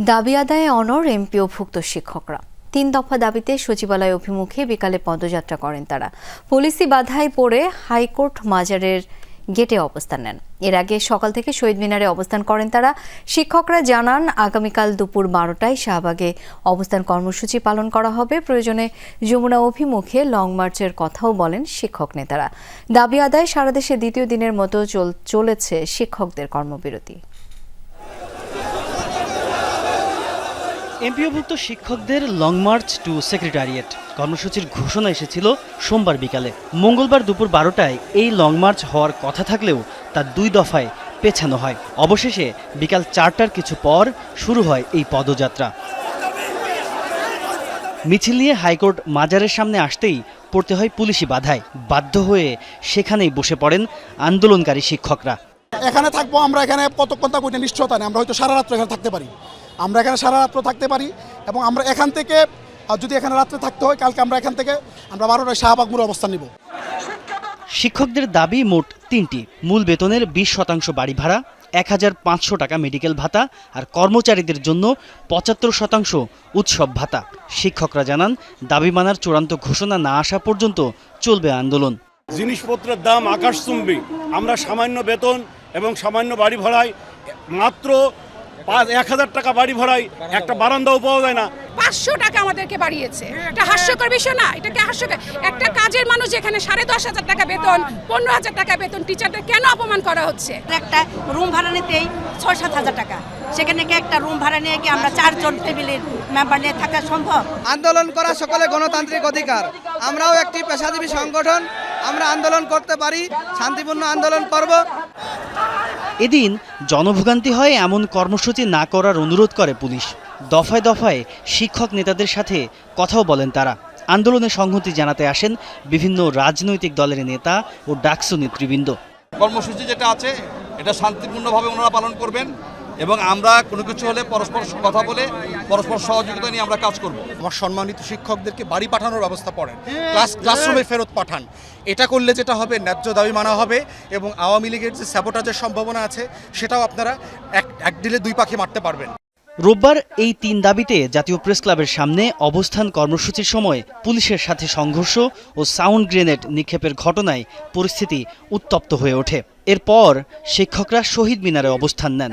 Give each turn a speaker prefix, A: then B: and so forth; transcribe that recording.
A: দাবি আদায়ে অনর এমপিও ভুক্ত শিক্ষকরা। তিন দফা দাবিতে সচিবালয় অভিমুখে বিকালে পদযাত্রা করেন তারা। পুলিশি বাধায় পড়ে হাইকোর্ট মাজারের গেটে অবস্থান নেন। এর আগে সকাল থেকে শহীদ মিনারে অবস্থান করেন তারা। শিক্ষকরা জানান, আগামীকাল দুপুর বারোটায় শাহবাগে অবস্থান কর্মসূচি পালন করা হবে। প্রয়োজনে যমুনা অভিমুখে লং মার্চের কথাও বলেন শিক্ষক নেতারা। দাবি আদায় সারা দেশে দ্বিতীয় দিনের মতো চল- চলেছে শিক্ষকদের কর্মবিরতি।
B: এমপিওভুক্ত শিক্ষকদের লং মার্চ টু সেক্রেটারিয়েট। কর্মসূচির ঘোষণা এসেছিল সোমবার বিকালে। মঙ্গলবার দুপুর বারোটায় এই লং মার্চ হওয়ার কথা থাকলেও তা দুই দফায় পেছানো হয়। অবশেষে বিকাল চারটার কিছু পর শুরু হয় এই পদযাত্রা। মিছিল নিয়ে হাইকোর্ট মাজারের সামনে আসতেই পড়তে হয় পুলিশি বাধায়। বাধ্য হয়ে সেখানেই বসে পড়েন আন্দোলনকারী শিক্ষকরা।
C: এখানে থাকব আমরা এখানে কতক্ষণ থাকব এটা নিশ্চয়তা নেই। আমরা হয়তো সারা রাত্র এখানে থাকতে পারি। আমরা এখানে সারা রাত্র থাকতে পারি এবং আমরা এখান থেকে আর যদি এখানে রাত্রে থাকতে হয় কালকে আমরা এখান থেকে আমরা বারোটায় শাহবাগ মোড়ে অবস্থান নিব।
B: শিক্ষকদের দাবি মোট তিনটি। মূল বেতনের বিশ শতাংশ বাড়ি ভাড়া এক হাজার পাঁচশো টাকা মেডিকেল ভাতা আর কর্মচারীদের জন্য পঁচাত্তর শতাংশ উৎসব ভাতা। শিক্ষকরা জানান দাবি মানার চূড়ান্ত ঘোষণা না আসা পর্যন্ত চলবে আন্দোলন।
D: জিনিসপত্রের দাম আকাশচুম্বী। আমরা সামান্য বেতন এবং সামান্য বাড়ি ভাড়ায় মাত্র পাঁচ এক হাজার টাকা বাড়ি ভাড়ায় একটা বারান্দাও পাওয়া যায় না।
E: পাঁচশো টাকা আমাদেরকে বাড়িয়েছে। এটা হাস্যকর বিষয় না এটাকে হাস্যকর? একটা কাজের মানুষ যেখানে সাড়ে দশ হাজার টাকা বেতন পনেরো হাজার টাকা বেতন টিচারদের কেন অপমান করা হচ্ছে?
F: একটা রুম ভাড়া নিতেই ছয় সাত হাজার টাকা। সেখানে কি একটা রুম ভাড়া নিয়ে কি আমরা চারজন ফ্যামিলির মেম্বার নিয়ে থাকা সম্ভব?
G: আন্দোলন করা সকলে গণতান্ত্রিক অধিকার। আমরাও একটি পেশাজীবী সংগঠন আমরা আন্দোলন করতে পারি শান্তিপূর্ণ আন্দোলন করব।
B: এদিন জনভোগান্তি হয় এমন কর্মসূচি না করার অনুরোধ করে পুলিশ। দফায় দফায় শিক্ষক নেতাদের সাথে কথাও বলেন তারা। আন্দোলনে সংহতি জানাতে আসেন বিভিন্ন রাজনৈতিক দলের নেতা ও ডাকসু নেতৃবৃন্দ।
H: কর্মসূচি যেটা আছে, এটা শান্তিপূর্ণভাবে ওনারা পালন করবেন। এবং আমরা কোনো কিছু হলে পরস্পর কথা বলে পরস্পর সহযোগিতা নিয়ে আমরা কাজ করব।
C: আমার সম্মানিত শিক্ষকদেরকে বাড়ি পাঠানোর ব্যবস্থা করেন ক্লাস ক্লাসরুমে ফেরত পাঠান। এটা করলে যেটা হবে ন্যায্য দাবি মানা হবে এবং আওয়ামী লীগের যে স্যাবোটাজের সম্ভাবনা আছে সেটাও আপনারা এক এক দিলে দুই পাখি মারতে পারবেন।
B: রোববার এই তিন দাবিতে জাতীয় প্রেস ক্লাবের সামনে অবস্থান কর্মসূচির সময় পুলিশের সাথে সংঘর্ষ ও সাউন্ড গ্রেনেড নিক্ষেপের ঘটনায় পরিস্থিতি উত্তপ্ত হয়ে ওঠে। এরপর শিক্ষকরা শহীদ মিনারে অবস্থান নেন।